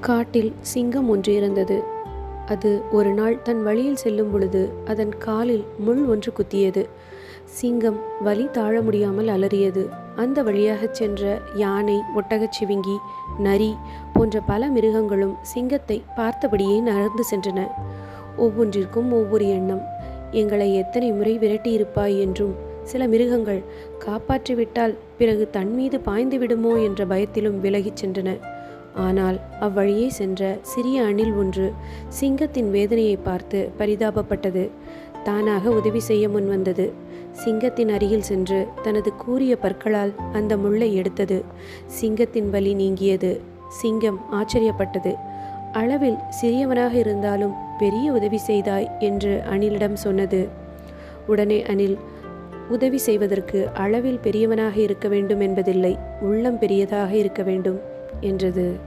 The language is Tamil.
காட்டில் சிங்கம் ஒன்று இருந்தது அது ஒரு நாள் தன் வழியில் செல்லும் பொழுது அதன் காலில் முள் ஒன்று குத்தியது. சிங்கம் வலி தாழ முடியாமல் அலறியது. அந்த வழியாகச் சென்ற யானை ஒட்டகச் சிவிங்கி நரி போன்ற பல மிருகங்களும் சிங்கத்தை பார்த்தபடியே நகர்ந்து சென்றன. ஒவ்வொன்றிற்கும் ஒவ்வொரு எண்ணம். எங்களை எத்தனை முறை விரட்டியிருப்பாய் என்றும் சில மிருகங்கள் காப்பாற்றிவிட்டால் பிறகு தன் மீது பாய்ந்து விடுமோ என்ற பயத்திலும் விலகிச் சென்றன. ஆனால் அவ்வழியே சென்ற சிறிய அணில் ஒன்று சிங்கத்தின் வேதனையை பார்த்து பரிதாபப்பட்டது. தானாக உதவி செய்ய முன்வந்தது சிங்கத்தின் அருகில் சென்று தனது கூரிய பற்களால் அந்த முள்ளை எடுத்தது. சிங்கத்தின் வலி நீங்கியது. சிங்கம் ஆச்சரியப்பட்டது. அளவில் சிறியவனாக இருந்தாலும் பெரிய உதவி செய்தாய் என்று அணிலிடம் சொன்னது. உடனே அணில் உதவி செய்வதற்கு அளவில் பெரியவனாக இருக்க வேண்டும் என்பதில்லை. உள்ளம் பெரியதாக இருக்க வேண்டும். என்றது.